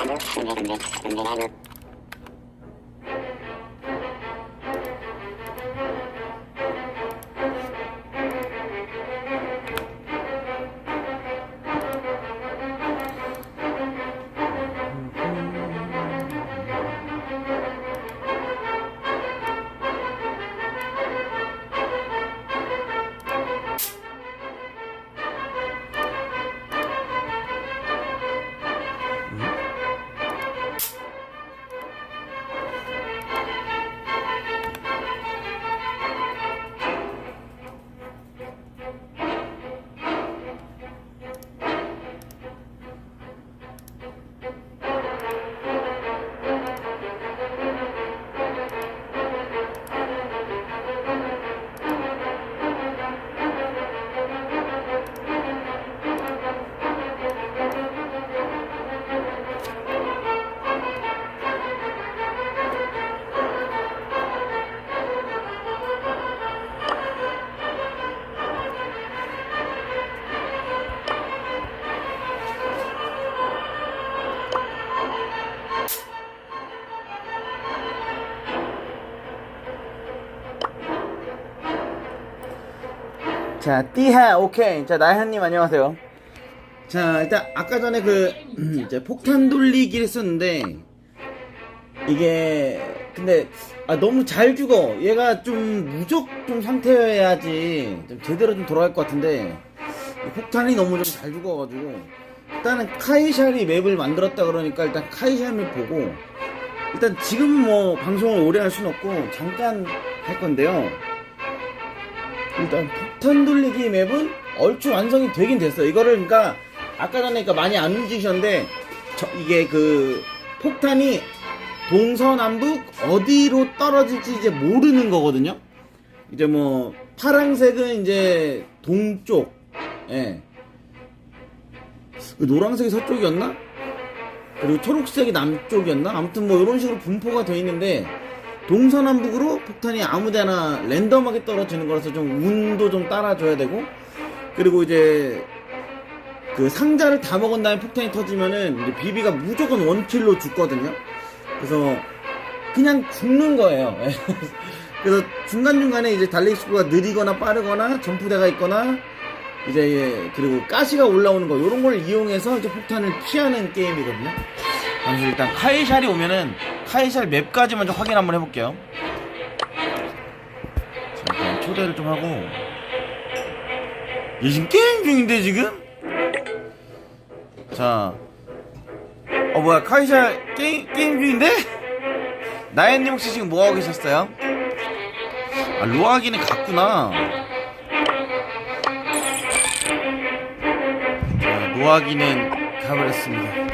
Alo, Sinir'in Bey. Sinir'in 자, 띠하, 오케이. 자, 나현님 안녕하세요. 자, 일단 아까 전에 그 이제 폭탄 돌리기를 썼는데 이게 근데 아, 너무 잘 죽어. 얘가 좀 무적 좀 상태여야지 좀 제대로 좀 돌아갈 것 같은데 이 폭탄이 너무 좀 잘 죽어가지고 일단은 카이샬이 맵을 만들었다 그러니까 일단 카이샬 맵 보고 일단 지금 뭐 방송을 오래 할 수는 없고 잠깐 할 건데요. 일단 폭탄 돌리기 맵은 얼추 완성이 되긴 됐어요. 이거를 그러니까 아까 전에 그러니까 많이 안 움직이셨는데 저- 이게 그 폭탄이 동서남북 어디로 떨어질지 이제 모르는 거거든요. 이제 뭐 파란색은 이제 동쪽, 예. 그 노란색이 서쪽이었나? 그리고 초록색이 남쪽이었나? 아무튼 뭐 이런 식으로 분포가 돼 있는데 동서남북으로 폭탄이 아무데나 랜덤하게 떨어지는 거라서 좀 운도 좀 따라줘야 되고 그리고 이제 그 상자를 다 먹은 다음에 폭탄이 터지면은 비비가 무조건 원킬로 죽거든요. 그래서 그냥 죽는 거예요. 그래서 중간중간에 이제 달리기 속도가 느리거나 빠르거나 점프대가 있거나 이제 예, 그리고 가시가 올라오는 거 이런 걸 이용해서 이제 폭탄을 피하는 게임이거든요. 그래서 일단 카이샬이 오면은 카이샬 맵까지 먼저 확인 한번 해볼게요. 자, 일단 초대를 좀 하고 얘 지금 게임 중인데 지금? 자, 어 뭐야 카이샬 게임 게임 중인데? 나연님 혹시 지금 뭐 하고 계셨어요? 아 로아기는 갔구나. 자, 노아기는 가버렸습니다.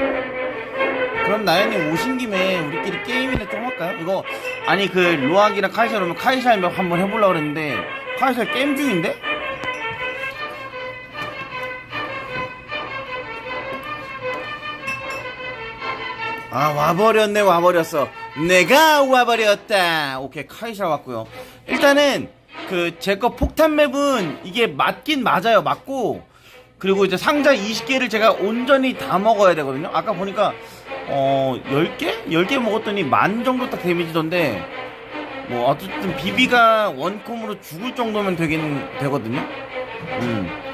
그럼 나연님 오신 김에 우리끼리 게임이나 좀 할까요? 이거 아니 그 로아기랑 카이샬 오면 카이샬 몇 한번 해보려고 그랬는데 카이샬 게임 중인데? 아 와버렸네 와버렸어. 내가 와버렸다. 오케이 카이샤 왔고요. 일단은 그 제 거 폭탄 맵은 이게 맞긴 맞아요 맞고. 그리고 이제 상자 20개를 제가 온전히 다 먹어야 되거든요. 아까 보니까 어 10개? 10개 먹었더니 만 정도 딱 데미지던데 뭐 어쨌든 비비가 원콤으로 죽을 정도면 되긴 되거든요 음.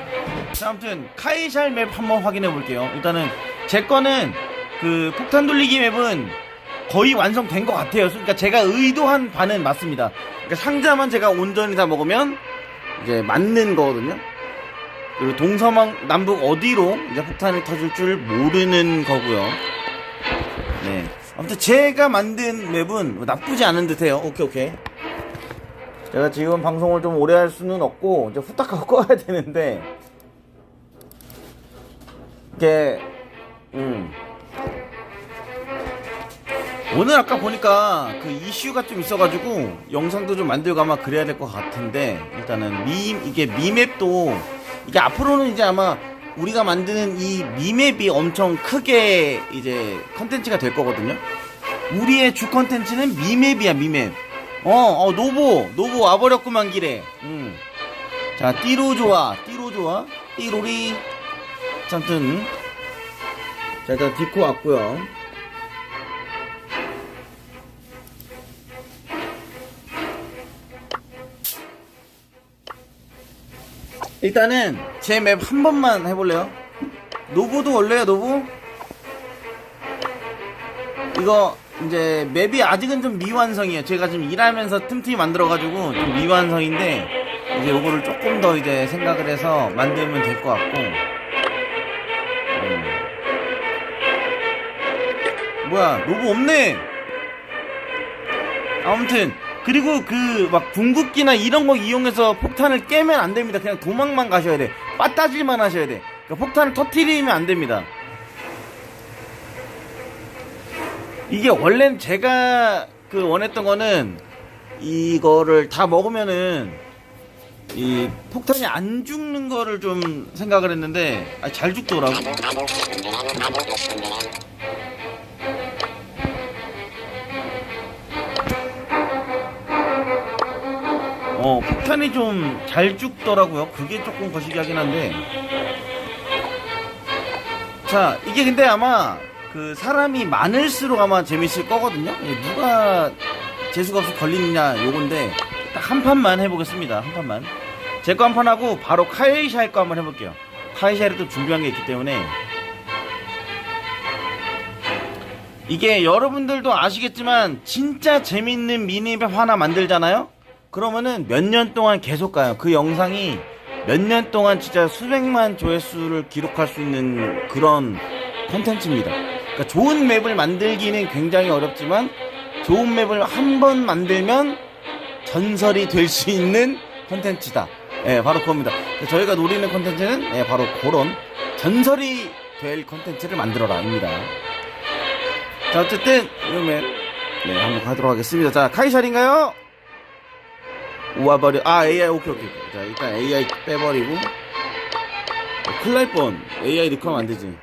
자, 아무튼 카이샬 맵 한번 확인해 볼게요. 일단은 제 거는 그 폭탄 돌리기 맵은 거의 완성된 것 같아요. 그러니까 제가 의도한 바는 맞습니다. 그러니까 상자만 제가 온전히 다 먹으면 이제 맞는 거거든요. 그리고 동서망 남북 어디로 이제 폭탄이 터질 줄 모르는 거고요. 네. 아무튼 제가 만든 맵은 뭐 나쁘지 않은 듯해요. 오케이 오케이. 제가 지금 방송을 좀 오래 할 수는 없고 이제 후딱 하고 꺼야 되는데 이게 음 오늘 아까 보니까 그 이슈가 좀 있어가지고 영상도 좀 만들고 아마 그래야 될 것 같은데 일단은 미 이게 미맵도 이게 앞으로는 이제 아마 우리가 만드는 이 미맵이 엄청 크게 이제 컨텐츠가 될 거거든요. 우리의 주 컨텐츠는 미맵이야 미맵. 어, 어 노보 노보 와버렸구만 길에. 음. 자 띠로 좋아 띠로 좋아 띠로리. 자, 아무튼 자 일단 디코 왔고요. 일단은 제 맵 한 번만 해볼래요? 노브도 원래요 노브? 이거 이제 맵이 아직은 좀 미완성이에요. 제가 지금 일하면서 틈틈이 만들어가지고 좀 미완성인데 이제 요거를 조금 더 이제 생각을 해서 만들면 될 것 같고 음. 뭐야 노브 없네. 아무튼 그리고 그 막 궁극기나 이런 거 이용해서 폭탄을 깨면 안 됩니다. 그냥 도망만 가셔야 돼. 빠따질만 하셔야 돼. 그러니까 폭탄을 터트리면 안 됩니다. 이게 원래는 제가 그 원했던 거는 이거를 다 먹으면은 이 폭탄이 안 죽는 거를 좀 생각을 했는데 아, 잘 죽더라고. 어 폭탄이 좀 잘 죽더라고요. 그게 조금 거시기하긴 한데. 자 이게 근데 아마 그 사람이 많을수록 아마 재밌을 거거든요. 누가 재수가 없이 걸리느냐 요건데 딱 한 판만 해보겠습니다. 한 판만. 제 거 한 판 하고 바로 카이샤이 거 한번 해볼게요. 카이샤이를 또 준비한 게 있기 때문에 이게 여러분들도 아시겠지만 진짜 재밌는 미니맵 하나 만들잖아요? 그러면은 몇 년 동안 계속 가요. 그 영상이 몇 년 동안 진짜 수백만 조회수를 기록할 수 있는 그런 컨텐츠입니다. 그러니까 좋은 맵을 만들기는 굉장히 어렵지만 좋은 맵을 한 번 만들면 전설이 될 수 있는 컨텐츠다. 예, 바로 그겁니다. 저희가 노리는 컨텐츠는 예, 바로 그런 전설이 될 컨텐츠를 만들어라입니다. 자, 어쨌든 이 맵, 네, 한번 가도록 하겠습니다. 자, 카이샬인가요? 우와버려. 아, AI, 오케이, 오케이. 자, 일단 AI 빼버리고. 어, 큰일 날 뻔. AI 넣고 하면 안 되지.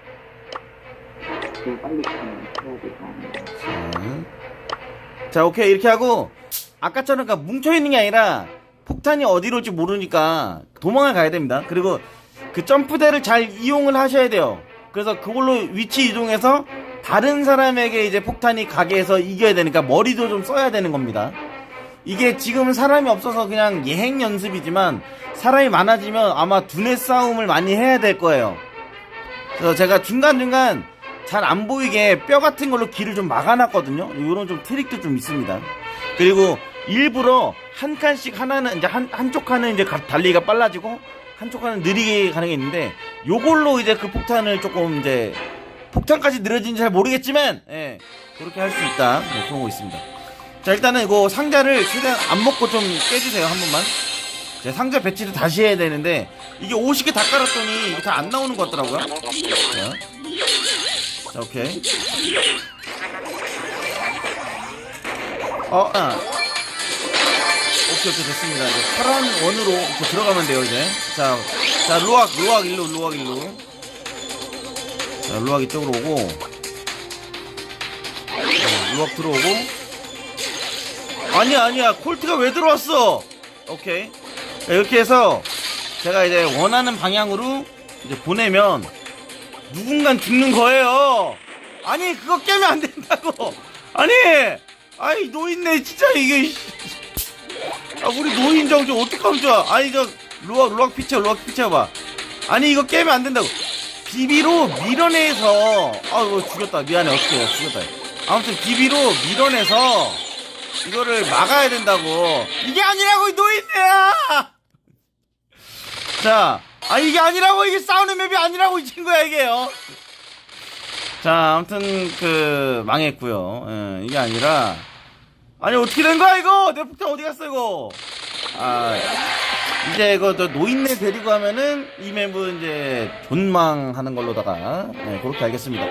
자. 자, 오케이. 이렇게 하고, 아까처럼 그러니까 뭉쳐있는 게 아니라, 폭탄이 어디로 올지 모르니까, 도망을 가야 됩니다. 그리고, 그 점프대를 잘 이용을 하셔야 돼요. 그래서 그걸로 위치 이동해서, 다른 사람에게 이제 폭탄이 가게 해서 이겨야 되니까, 머리도 좀 써야 되는 겁니다. 이게 지금은 사람이 없어서 그냥 예행 연습이지만 사람이 많아지면 아마 두뇌 싸움을 많이 해야 될 거예요. 그래서 제가 중간중간 잘 안 보이게 뼈 같은 걸로 길을 좀 막아놨거든요. 이런 좀 트릭도 좀 있습니다. 그리고 일부러 한 칸씩 하나는 이제 한 한쪽 칸은 이제 가- 달리기가 빨라지고 한쪽 칸은 느리게 가는 게 있는데 요걸로 이제 그 폭탄을 조금 이제 폭탄까지 느려진지 잘 모르겠지만 예 그렇게 할 수 있다 뭐 그런 거 있습니다. 자 일단은 이거 상자를 최대한 안 먹고 좀 깨주세요 한 번만. 제 상자 배치를 다시 해야 되는데 이게 50개 다 깔았더니 다 안 나오는 것 같더라고요. 자, 자 오케이. 어, 아. 오케이 오케이 됐습니다. 이제 파란 원으로 이렇게 들어가면 돼요 이제. 자, 자 루악 루악 일로 루악 일로. 자 루악 이쪽으로 오고. 자, 루악 들어오고 아니야 아니야. 콜트가 왜 들어왔어? 오케이. 자, 이렇게 해서 제가 이제 원하는 방향으로 이제 보내면 누군간 죽는 거예요. 아니 그거 깨면 안 된다고. 아니 아이 노인네 진짜 이게 아 우리 노인 정좀 어떡하면 좋아. 아니 저 루악 루악 피쳐 루악 피쳐봐. 아니 이거 깨면 안 된다고. 비비로 밀어내서 아이고 죽였다. 미안해. 어떻게 해. 죽였다. 아무튼 비비로 밀어내서 이거를 막아야 된다고. 이게 아니라고, 이 노인네야! 자, 아, 이게 아니라고, 이게 싸우는 맵이 아니라고, 이 친구야, 이게요. 자, 아무튼, 그, 망했고요 예, 이게 아니라, 아니, 어떻게 된 거야, 이거? 내 폭탄 어디 갔어, 이거? 아, 이제 이거, 저 노인네 데리고 하면은, 이 맵은 이제, 존망하는 걸로다가, 예, 그렇게 알겠습니다.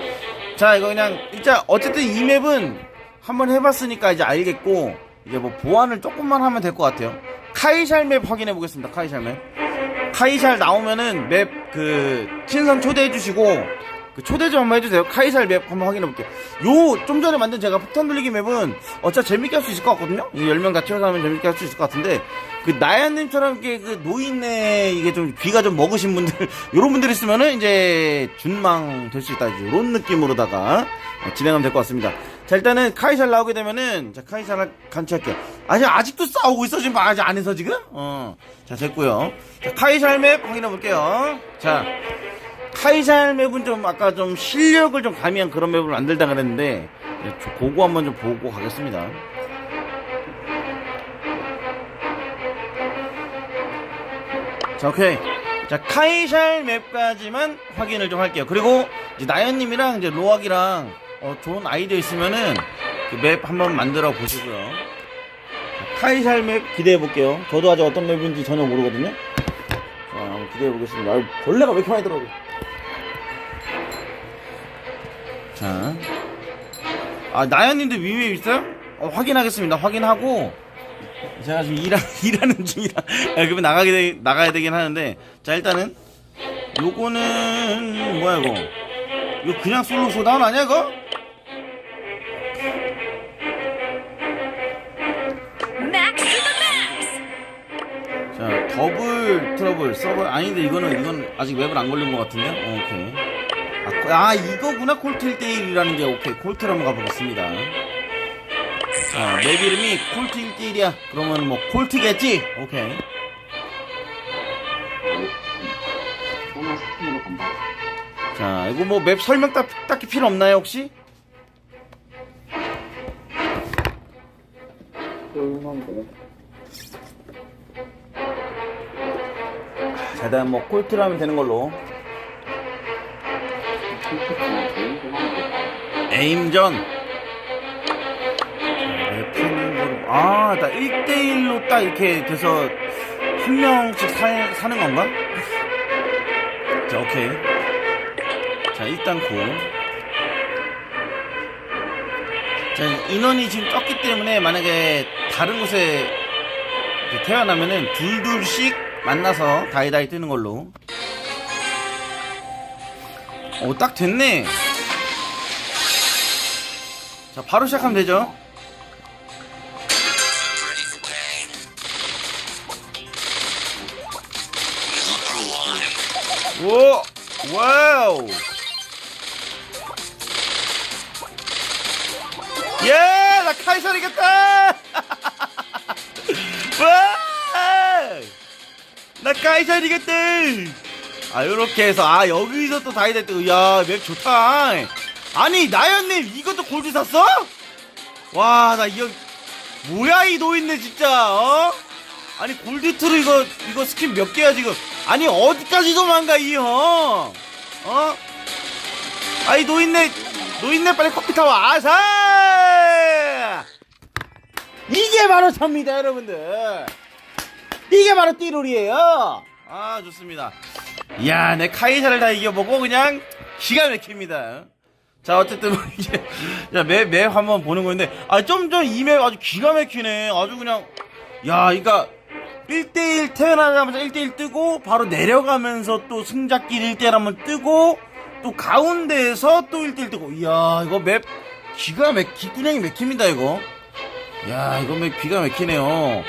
자, 이거 그냥, 진짜, 어쨌든 이 맵은, 한번 해봤으니까 이제 알겠고 이제 뭐 보완을 조금만 하면 될 것 같아요. 카이샬 맵 확인해 보겠습니다. 카이샬 맵. 카이샬 나오면은 맵 그 친선 초대해 주시고 그 초대 좀 한번 해주세요. 카이살 맵 한번 확인해 볼게요. 요 좀 전에 만든 제가 폭탄 돌리기 맵은 어차 재밌게 할 수 있을 것 같거든요. 이 10명 같이 하면 재밌게 할 수 있을 것 같은데 그 나야님처럼 이렇게 그 노인네 이게 좀 귀가 좀 먹으신 분들 요런 분들 있으면은 이제 준망 될 수 있다. 요런 느낌으로다가 어, 진행하면 될 것 같습니다. 자 일단은 카이살 나오게 되면은 자 카이살 같이 할게요. 아직 아직도 싸우고 있어 지금 아직 안에서 지금? 어자 됐고요. 자 카이살 맵 확인해 볼게요. 자 카이살 맵은 좀 아까 좀 실력을 좀 가미한 그런 맵을 만들다 그랬는데 그거 한번 좀 보고 가겠습니다. 자 오케이 자 카이샬 맵까지만 확인을 좀 할게요. 그리고 이제 나연님이랑 이제 로악이랑 어, 좋은 아이디어 있으면은 그 맵 한번 만들어 보시고요. 자, 카이샬 맵 기대해 볼게요. 저도 아직 어떤 맵인지 전혀 모르거든요. 자 한번 기대해 보겠습니다. 아유, 벌레가 왜 이렇게 많이 들어오고? 자. 아, 나연님도 위에 있어요? 어, 확인하겠습니다. 확인하고, 제가 지금 일하, 일하는 중이라, 아, 그러면 나가게, 되, 나가야 되긴 하는데, 자, 일단은, 요거는, 뭐야, 이거? 이거 그냥 솔로 소다운 아니야, 이거? 더블 트러블, 서버, 아닌데, 이거는, 이건 아직 웹을 안 걸린 것 같은데? 어, 오케이. 아, 코- 아, 이거구나, 콜트 1대1이라는 게, 오케이. 콜트로 한번 가보겠습니다. 자, 맵 이름이 콜트 1대1이야. 그러면 뭐, 콜트겠지? 오케이. 자, 이거 뭐 맵 설명 딱, 딱히 필요 없나요, 혹시? 조 일단 뭐, 콜트로 하면 되는 걸로. 에임전. 맵 설명 아, 나 1대1로 딱 이렇게 돼서 한 명씩 사, 사는 건가? 자, 오케이. 자, 일단 고. 자, 인원이 지금 적기 때문에 만약에 다른 곳에 태어나면은 둘둘씩 만나서 다이다이 뜨는 걸로. 오, 딱 됐네. 자, 바로 시작하면 되죠. 오! 와우! 예! 나 카이사 이겼다! 나 이겼다! 아, 요렇게 해서, 아, 여기서 또 다이다 뜨고, 야, 맵 좋다! 아니, 나연님, 이것도 골드 샀어? 와, 나 이거, 뭐야, 이 노인네, 진짜, 어? 아니, 골드2로 이거, 이거 스킨 몇 개야, 지금? 아니, 어디까지 도망가, 이 형? 어? 아이, 노인네, 노인네, 빨리 커피 타와, 아사! 이게 바로 접니다, 여러분들. 이게 바로 띠롤이에요. 아, 좋습니다. 이야, 내 카이사를 다 이겨보고 그냥 기가 막힙니다. 자, 어쨌든 뭐 이제 자, 매, 매 한번 보는 건데 아, 좀전이맵 아주 기가 막히네. 아주 그냥 야, 그러니까 1대1 태어나자마자 1대1 뜨고 바로 내려가면서 또 승자끼리 1대1 한번 뜨고 또 가운데에서 또 1대1 뜨고 이야, 이거 맵 기가 막 기구녕이 막힙니다, 이거. 야, 이거 맵 기가 막히네요.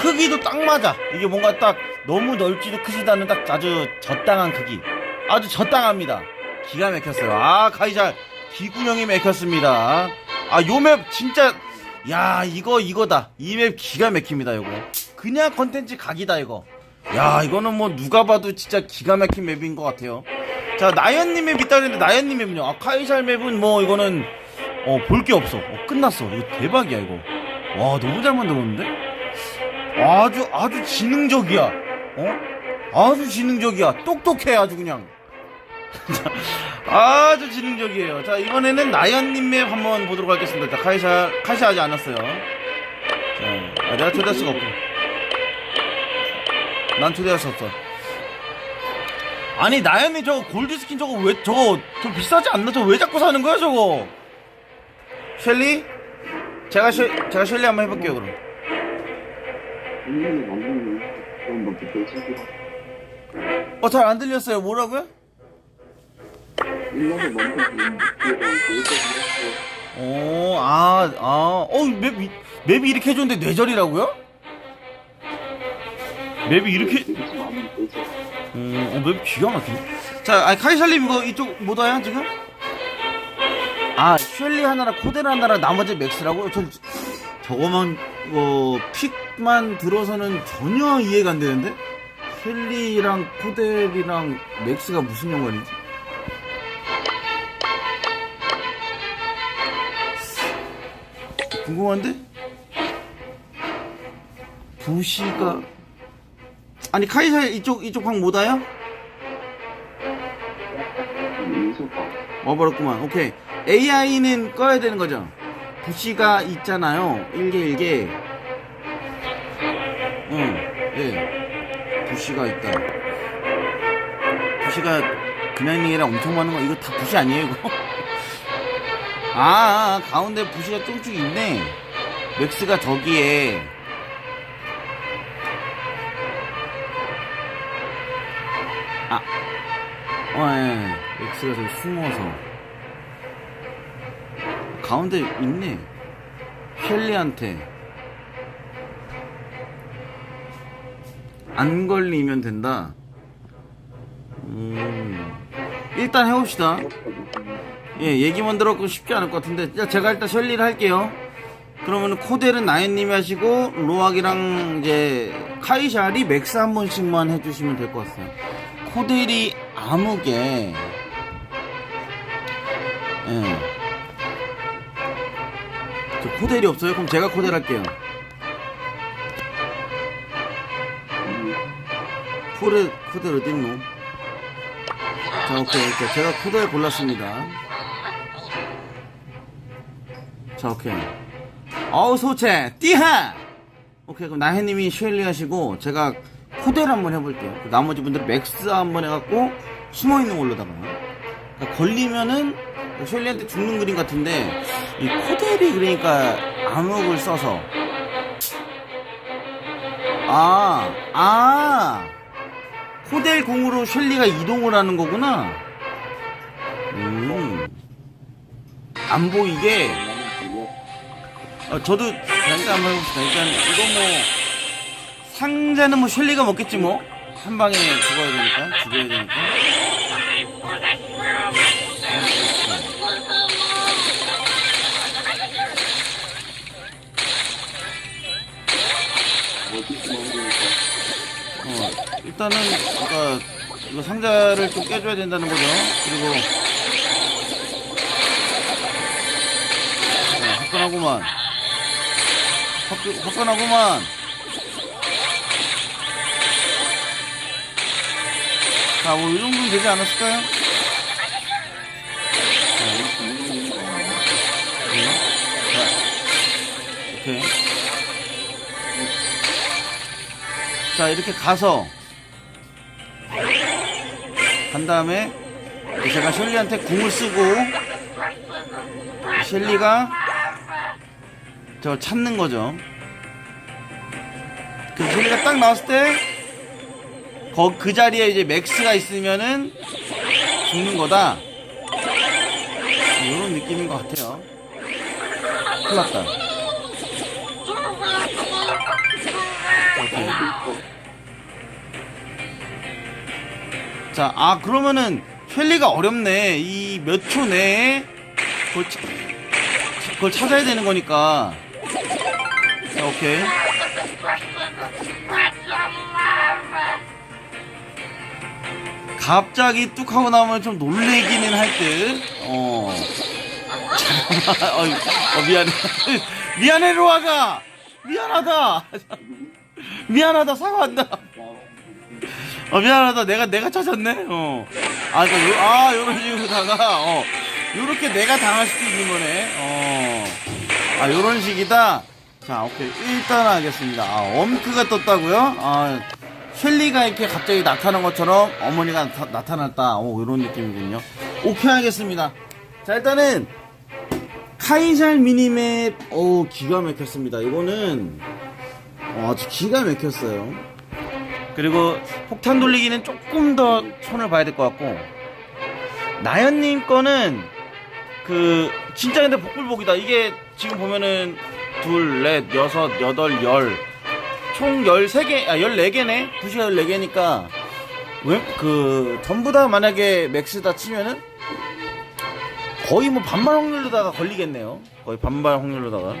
크기도 딱 맞아. 이게 뭔가 딱 너무 넓지도 크지도 않은 딱 아주 적당한 크기. 아주 적당합니다. 기가 막혔어요. 아, 카이잘 기구형이 막혔습니다. 아, 요 맵 진짜 야, 이거 이거다. 이 맵 기가 막힙니다, 이거. 그냥 컨텐츠 각이다, 이거. 야, 이거는 뭐 누가 봐도 진짜 기가 막힌 맵인 것 같아요. 자, 나연님 맵 있다 그랬는데 나연님 맵은요. 아, 카이잘 맵은 뭐 이거는 어, 볼 게 없어. 어, 끝났어. 이거 대박이야, 이거. 와, 너무 잘 만들었는데? 아주 아주 지능적이야. 어? 아주 지능적이야. 똑똑해 아주 그냥. 자, 아주 지능적이에요. 자 이번에는 나연님 맵 한번 보도록 하겠습니다. 자 카이샤 카이샤 하지 않았어요. 자, 아, 내가 초대할 수가 없고. 난 초대할 수 없어. 아니 나연님 저거 골드 스킨 저거 왜 저거 좀 비싸지 않나? 저거 왜 자꾸 사는 거야 저거? 셸리? 제가 셸 제가 셸리 한번 해볼게요 그럼. 그런 뭐 그때 어, 잘 안 들렸어요. 뭐라고요? 오, 아, 아, 어, 맵, 이- 맵이 이렇게 해줬는데 뇌절이라고요? 맵이 이렇게, 되게. 음, 어, 맵 기가 막히네. 자, 아, 카이살님 이거 이쪽 못 와요, 지금? 아, 쉘리 하나랑 코델 하나랑 나머지 맥스라고? 전 저거만, 어, 픽만 들어서는 전혀 이해가 안 되는데? 쉘리랑 코델이랑 맥스가 무슨 연관이지? 궁금한데? 부시가 아니 카이사 이쪽 이쪽 방못 와요? 인수가 와버렸구만 오케이 AI는 꺼야 되는 거죠 부시가 있잖아요. 일개 일개. 응 예. 부시가 있다. 부시가 그냥 얘기랑 엄청 많은 거 이거 다 부시 아니에요 이거? 아, 아 가운데 부시가 쫑쫑 있네. 맥스가 저기에. 아 어, 예. X가 저기 숨어서. 가운데 있네. 셸리한테. 안 걸리면 된다. 음. 일단 해봅시다. 예, 얘기만 들었고 쉽지 않을 것 같은데. 자, 제가 일단 셸리를 할게요. 그러면 코델은 나연님이 하시고, 로악이랑 이제, 카이샬이 맥스 한 번씩만 해주시면 될 것 같아요. 코델이 아무개 예. 저 코델이 없어요? 그럼 제가 코델 할게요 코델, 코델 어딨노? 자 오케이 오케이 제가 코델 골랐습니다 자 오케이 어우 소채 띠하 오케이 그럼 나혜님이 쉘리 하시고 제가 코델 한번 해볼게요. 그 나머지 분들은 맥스 한번 해갖고 숨어있는 걸로다가 그러니까 걸리면은 쉘리한테 죽는 그림 같은데 이 코델이 그러니까 암흑을 써서 아, 아 코델 공으로 쉘리가 이동을 하는 거구나. 음. 안 보이게 어, 저도 일단 한번 해봅시다. 일단 이거 뭐 상자는 뭐 셸리가 먹겠지 뭐. 한 방에 죽어야 되니까 죽여야 되니까. 일단은 그러니까 이거 상자를 좀 깨줘야 된다는 거죠. 그리고 어, 화끈하구만. 화끈, 화끈하구만. 자, 뭐, 이 정도면 되지 않았을까요? 자, 이렇게 가서, 간 다음에, 제가 셸리한테 궁을 쓰고, 셸리가, 저 찾는 거죠. 그 셸리가 딱 나왔을 때, 거, 그 자리에 이제 맥스가 있으면은, 죽는 거다. 이런 느낌인 것 같아요. 큰일 났다. 자, 아, 그러면은, 셸리가 어렵네. 이 몇 초 내에, 그걸, 차- 그걸 찾아야 되는 거니까. 자, 오케이. 갑자기 뚝 하고 나오면 좀 놀래기는 할 듯. 어. 어이, 어, 미안해. 미안해, 로아가! 미안하다! 미안하다, 사과한다. 어, 미안하다. 내가, 내가 찾았네? 어. 아, 요, 아, 요런 식으로다가, 어. 요렇게 내가 당할 수도 있는 거네. 어. 아, 요런 식이다. 자, 오케이. 일단 하겠습니다. 아, 엄크가 떴다고요? 아, 셸리가 이렇게 갑자기 나타난 것처럼 어머니가 나, 타났다 오, 요런 느낌이군요. 오케이, 하겠습니다. 자, 일단은, 카이샬 미니맵, 오, 기가 막혔습니다. 이거는, 어, 아주 기가 막혔어요. 그리고 폭탄 돌리기는 조금 더 손을 봐야 될 것 같고 나연님 거는 그 진짜 근데 복불복이다. 이게 지금 보면은 둘, 넷, 여섯, 여덟, 열. 총 13개, 아, 14개네? 2시간 14개니까, 왜, 그, 전부 다 만약에 맥스다 치면은, 거의 뭐 반반 확률로다가 걸리겠네요. 거의 반반 확률로다가.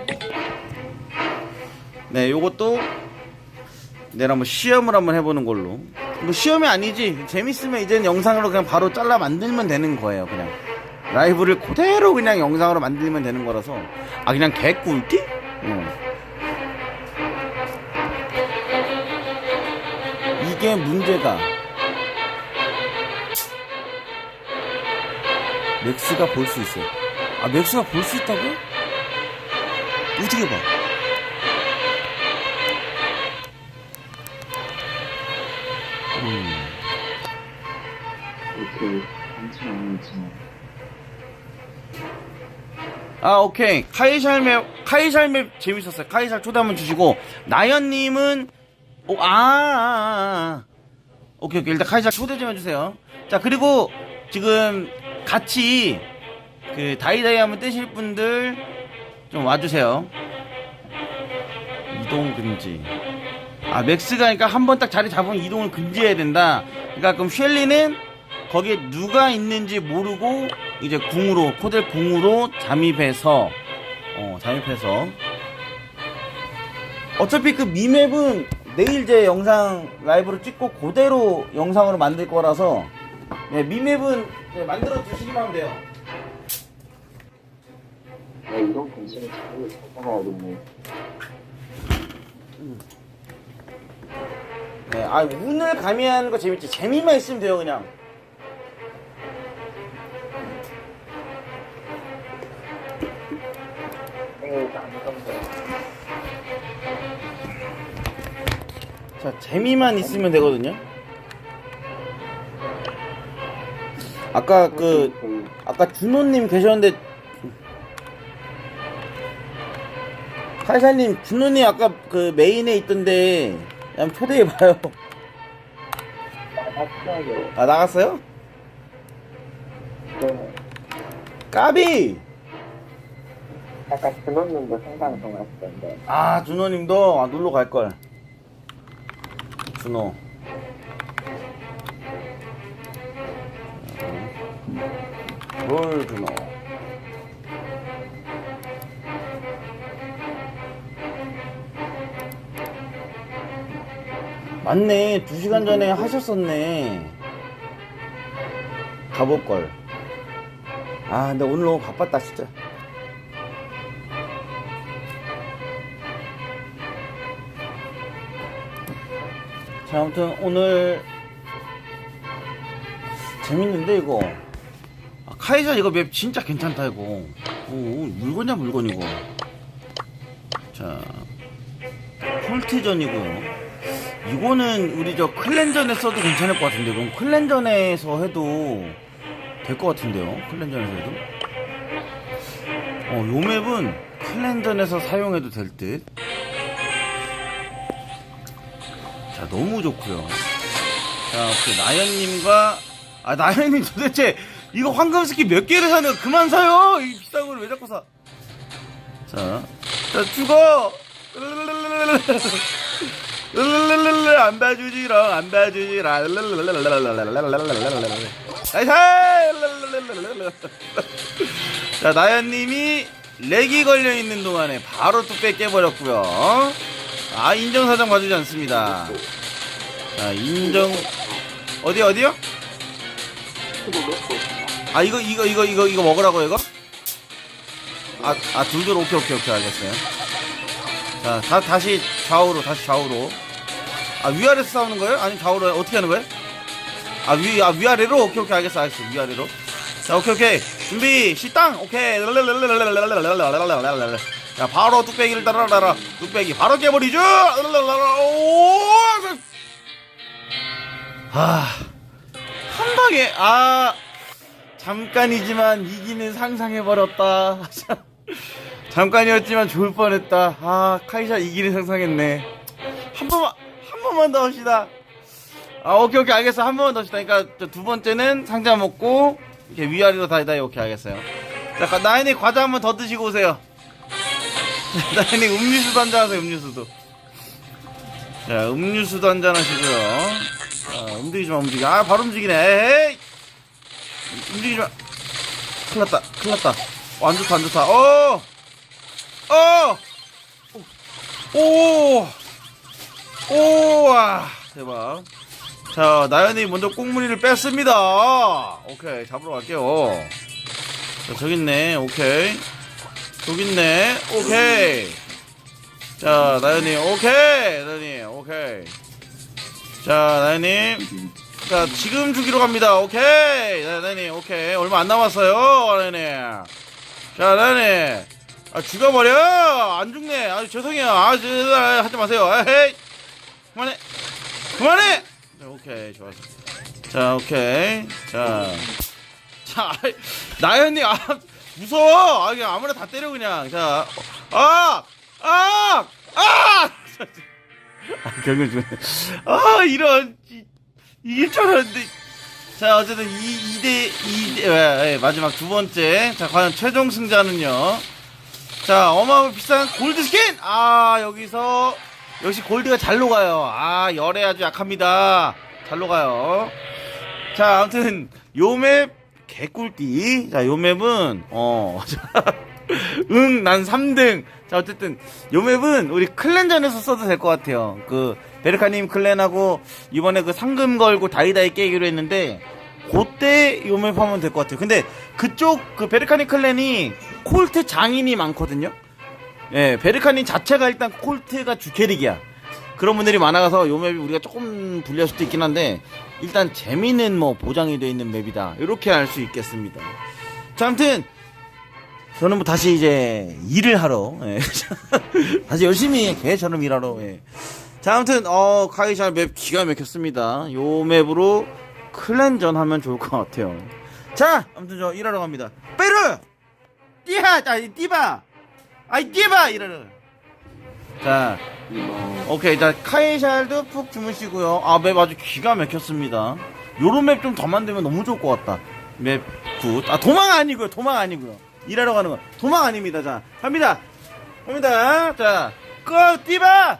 네, 요것도, 내가 한번 시험을 한번 해보는 걸로. 뭐 시험이 아니지. 재밌으면 이제는 영상으로 그냥 바로 잘라 만들면 되는 거예요, 그냥. 라이브를 그대로 그냥 영상으로 만들면 되는 거라서. 아, 그냥 개꿀띠? 응. 이게 문제가 맥스가 볼 수 있어요. 아 맥스가 볼 수 있다고? 어떻게 봐? 않지만 아 오케이 카이샬맵 카이샬맵 재밌었어요. 카이샬 초대 한번 주시고 나연님은 오, 아, 아, 아, 아. 오케이 오케이 일단 카이샬 초대 좀 해주세요. 자 그리고 지금 같이 그 다이다이 한번 뜨실 분들 좀 와주세요. 이동 금지. 아 맥스가 그러니까 한 번 딱 자리 잡으면 이동을 금지해야 된다. 그러니까 그럼 쉘리는 거기에 누가 있는지 모르고 이제 궁으로 코델 궁으로 잠입해서 어 잠입해서 어차피 그 미맵은 내일 제 영상 라이브로 찍고 그대로 영상으로 만들 거라서 네, 미맵은 네, 만들어 주시기만 하면 돼요. 야 이런 근처에 자리를 잡아가야겠네 네, 아 운을 가미하는 거 재밌지. 재미만 있으면 돼요, 그냥. 자, 재미만 있으면 되거든요. 아까 그 아까 준호님 계셨는데 칼살님 준호님 아까 그 메인에 있던데 한번 초대해봐요. 아 나갔어요? 네 까비! 아까 준호님도 생방송 하시던데 아 준호님도 아, 놀러 갈걸 준호. 롤 준호. 맞네. 2시간 전에 하셨었네. 가볼걸. 아 근데 오늘 너무 바빴다 진짜 자, 아무튼 오늘 재밌는데 이거? 아, 카이사 이거 맵 진짜 괜찮다 이거. 오, 물건이야 물건 이고 자 폴트전이고요 이거는 우리 저 클랜전에 써도 괜찮을 것 같은데 그럼 클랜전에서 해도 될 것 같은데요? 클랜전에서 해도? 어 요 맵은 클랜전에서 사용해도 될듯 자, 너무 좋고요 자, 그 나연님과 아 나연님 도대체 이거 황금 스킨 몇 개를 거 그만 사요. 이 비싼 걸 왜 자꾸 사? 자, 자 죽어. 안 봐주지라 안 봐주지라 자 나연님이 렉이 걸려 있는 동안에 바로 또 뺏겨버렸고요. 아 인정사정 봐주지 않습니다. 자 인정 어디 어디요? 아 이거 이거 이거 이거 이거 먹으라고 이거? 아아 둘둘 오케이 오케이 오케이 알겠어요. 자 다, 다시 좌우로 다시 좌우로. 아 위아래서 싸우는 거예요? 아니 좌우로 어떻게 하는 거예요? 아 위 아 위아래로 오케이 오케이 알겠어 알겠어 위아래로. 자 오케이 오케이 준비 시땅 오케이 자 바로 뚝배기를 따라라라 뚝배기 바로 깨버리죠. 아한 방에 아 잠깐이지만 이기는 상상해버렸다. 잠깐이었지만 좋을 뻔했다. 아, 카이샤 이기는 상상했네. 한 번만, 한 번만 더 합시다. 아, 오케이, 오케이, 알겠어. 한 번만 더 합시다. 그러니까 저두 번째는 상자 먹고, 이렇게 위아래로 다니다 오케이 알겠어요. 자, 나인이 과자 한 번 더 드시고 오세요. 나인이 음료수도 한잔 하세요, 음료수도. 자, 음료수도 한잔 하시고요. 자, 움직이지 마, 움직여. 아, 바로 움직이네. 에이! 움직이지 마. 큰일 났다, 큰일 났다. 어, 안 좋다, 안 좋다. 어! 어! 오! 오! 와! 대박. 자, 나연이 먼저 꽁무니를 뺐습니다. 오케이, 잡으러 갈게요. 자, 저기 있네. 오케이. 저기 있네. 오케이. 자, 나연이, 오케이. 나연이, 오케이. 자, 나연님. 자, 지금 주기로 갑니다. 오케이. 자, 나연이, 오케이. 얼마 안 남았어요. 나연이. 자, 나연이. 아, 죽여버려! 안 죽네. 아, 죄송해요. 아, 저, 아, 하지 마세요. 아, 헤이! 그만해! 그만해! 자, 오케이, 좋았어. 자, 오케이. 자. 자, 나연이, 아, 무서워! 아, 그냥 아무나 다 때려, 그냥. 자, 아! 아! 아! 아, 결국 죽네. 아, 이런, 이, 이길 줄 알았는데. 자, 어쨌든 2, 2대, 2대, 예, 예, 마지막 두 번째. 자, 과연 최종 승자는요. 자, 어마어마 비싼 골드 스킨! 아, 여기서, 역시 골드가 잘 녹아요. 아, 열에 아주 약합니다. 잘 녹아요. 자, 아무튼, 요 맵, 개꿀띠. 자, 요 맵은, 어, 응, 난 3등. 자, 어쨌든, 요 맵은 우리 클랜전에서 써도 될 것 같아요. 그, 베르카님 클랜하고, 이번에 그 상금 걸고 다이다이 깨기로 했는데, 그때 요 맵 하면 될 것 같아요. 근데, 그쪽, 그 베르카님 클랜이 콜트 장인이 많거든요? 예, 베르카님 자체가 일단 콜트가 주캐릭이야. 그런 분들이 많아서 요 맵이 우리가 조금 불리할 수도 있긴 한데 일단 재미는 뭐 보장이 돼 있는 맵이다. 이렇게 알 수 있겠습니다. 자, 아무튼 저는 뭐 다시 이제 일을 하러 예. 다시 열심히 개처럼 일하러 예. 자, 아무튼 어 카이샤 맵 기가 막혔습니다. 요 맵으로 클랜전 하면 좋을 것 같아요. 자, 아무튼 저 일하러 갑니다. 빼르! 띠하! 아, 띠바! 아이 띠바! 이러는 자 오케이 자 카이샬도 푹 주무시고요. 아 맵 아주 기가 막혔습니다. 요런 맵 좀 더 만들면 너무 좋을 것 같다. 맵굿아 도망 아니고요 도망 아니고요. 일하러 가는 거. 도망 아닙니다 자. 갑니다. 갑니다. 자고 띠바